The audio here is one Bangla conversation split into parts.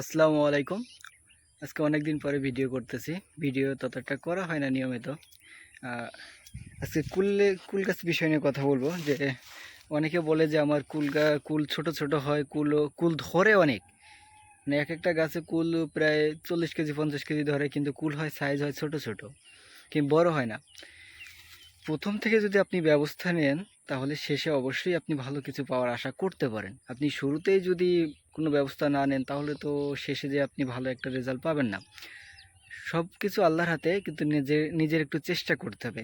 আসসালামু আলাইকুম। আজকে অনেক দিন পরে ভিডিও করতেছি। ভিডিও ততটা করা হয় না নিয়মিত। আজকে কুলে কুল গাছ বিষয় নিয়ে কথা বলব যে অনেকে বলে যে আমার কুল গা, কুল ছোট ছোট হয়, কুলও, কুল ধরে অনেক। মানে এক একটা গাছে কুল প্রায় চল্লিশ কেজি, পঞ্চাশ কেজি ধরে, কিন্তু কুল হয় সাইজ হয় ছোট ছোট, কিন্তু বড় হয় না। প্রথম থেকে যদি আপনি ব্যবস্থা নেন, তাহলে শেষে অবশ্যই আপনি ভালো কিছু পাওয়ার আশা করতে পারেন। আপনি শুরুতেই যদি কোনো ব্যবস্থা না নেন, তাহলে তো শেষে যে আপনি ভালো একটা রেজাল্ট পাবেন না। সব কিছু আল্লাহর হাতে, কিন্তু নিজের নিজের একটু চেষ্টা করতে হবে।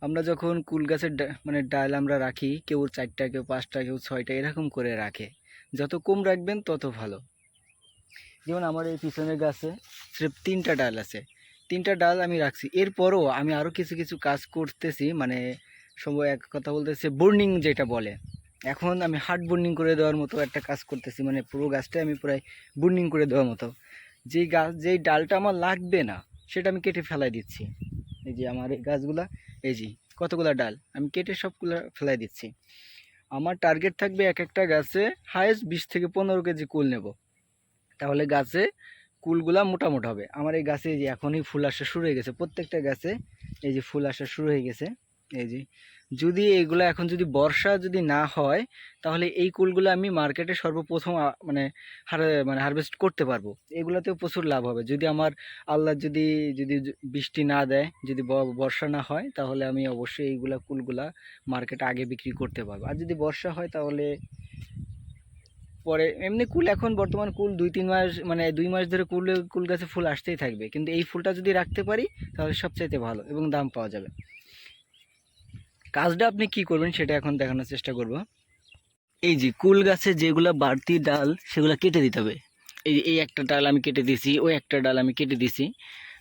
আমরা যখন কুল গাছের মানে ডাল আমরা রাখি, কেউ চারটা, কেউ পাঁচটা, কেউ ছয়টা, এরকম করে রাখে। যত কম রাখবেন, তত ভালো। যেমন আমার এই পিছনের গাছে, স্রেফ তিনটা ডাল আছে। তিনটা ডাল আমি রাখছি। এরপরও আমি আরও কিছু কিছু কাজ করতেছি মানে সম্ভব এক কথা বলতেছে বোর্নিং যেটা বলে। এখন আমি হার্ড বোর্নিং করে দেওয়ার মতো একটা কাজ করতেছি মানে পুরো গাছটা আমি প্রায় বোর্নিং করে দেওয়ার মতো। যেই গাছ যেই ডালটা আমার লাগবে না, সেটা আমি কেটে ফেলাই দিচ্ছি। এই যে আমার এই গাছগুলা, এই যে কতগুলা ডাল, আমি কেটে সবগুলো ফেলাই দিচ্ছি। আমার টার্গেট থাকবে এক একটা গাছে হায়েস্ট বিশ থেকে পনেরো কেজি কুল নেব। তাহলে গাছে কুলগুলা মোটামুটি হবে। আমার এই গাছে যে এখনই ফুল আসা শুরু হয়ে গেছে, প্রত্যেকটা গাছে এই যে ফুল আসা শুরু হয়ে গেছে। এই যে যদি এইগুলো এখন যদি বর্ষা যদি না হয়, তাহলে এই কুলগুলো আমি মার্কেটে সর্বপ্রথম মানে হার মানে হারভেস্ট করতে পারব। এগুলোতেও প্রচুর লাভ হবে। যদি আমার আল্লাহ যদি যদি বৃষ্টি না দেয়, যদি বর্ষা না হয়, তাহলে আমি অবশ্যই এইগুলা কুলগুলা মার্কেটে আগে বিক্রি করতে পারব। আর যদি বর্ষা হয়, তাহলে পরে এমনি কুল, এখন বর্তমান কুল দুই, তিন মাস মানে দুই মাস ধরে কুল কুল গাছে ফুল আসতেই থাকবে। কিন্তু এই ফুলটা যদি রাখতে পারি, তাহলে সবচাইতে ভালো এবং দাম পাওয়া যাবে। কাজটা আপনি কি করবেন সেটা এখন দেখানোর চেষ্টা করব। এই যে কুল গাছে যেগুলো বাড়তি ডাল, সেগুলো কেটে দিতে হবে। এই এই একটা ডাল আমি কেটে দিছি ওই একটা ডাল আমি কেটে দিছি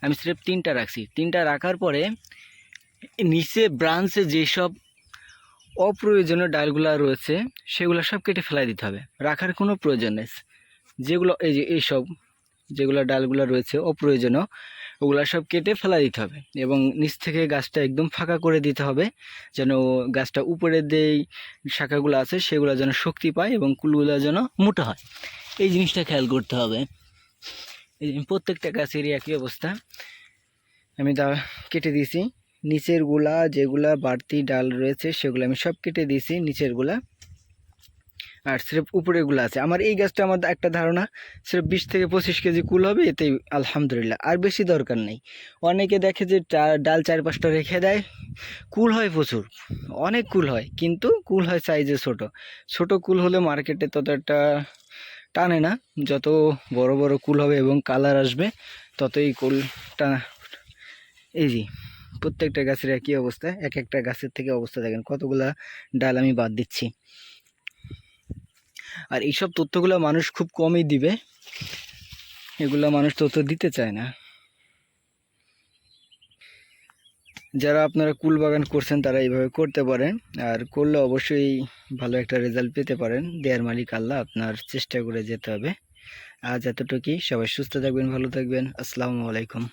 আমি স্রেফ তিনটা রাখছি। তিনটা রাখার পরে নিচে ব্রাঞ্চে যেসব অপ্রয়োজনীয় ডালগুলো রয়েছে, সেগুলো সব কেটে ফেলাই দিতে হবে। রাখার কোনো প্রয়োজন নেই। যেগুলো, এই যে এইসব যেগুলো ডালগুলো রয়েছে অপ্রয়োজনীয়, ওগুলো সব কেটে ফেলা দিতে হবে এবং নিচ থেকে গাছটা একদম ফাঁকা করে দিতে হবে, যেন গাছটা উপরে যেই শাখাগুলো আছে, সেগুলো যেন শক্তি পায় এবং কুলগুলো যেন মোটা হয়। এই জিনিসটা খেয়াল করতে হবে। এই প্রত্যেকটা গাছেরই একই অবস্থা। আমি দা কেটে দিয়েছি। নিচেরগুলা যেগুলা বাড়তি ডাল রয়েছে সেগুলো আমি সব কেটে দিয়েছি নিচেরগুলা। আর স্রেফ উপরেরগুলো আছে। আমার এই গাছটা আমার একটা ধারণা, স্রেফ বিশ থেকে পঁচিশ কেজি কুল হবে, এতেই আলহামদুলিল্লাহ। আর বেশি দরকার নেই। অনেকে দেখে যে ডাল চার পাঁচটা রেখে দেয়, কুল হয় প্রচুর। অনেক কুল হয়, কিন্তু কুল হয় সাইজে ছোট। ছোট কুল হলে মার্কেটে তত একটা টানে না। যত বড় বড় কুল হবে এবং কালার আসবে, ততই কুলটা এই যে প্রত্যেকটা গাছের একই অবস্থা এক একটা গাছের থেকে অবস্থা দেখেন, কতগুলা ডাল আমি বাদ দিচ্ছি। আর এইসব তথ্যগুলো মানুষ খুব কমই দিবে, এগুলো মানুষ তথ্য দিতে চায় না। যারা আপনারা কুল বাগান করছেন, তারা এইভাবে করতে পারেন, আর করলে অবশ্যই ভালো একটা রেজাল্ট পেতে পারেন। দেয়ার মালিক আল্লাহ, আপনার চেষ্টা করে যেতে হবে। আজ এতটুকুই, সবাই সুস্থ থাকবেন, ভালো থাকবেন। আসসালামু আলাইকুম।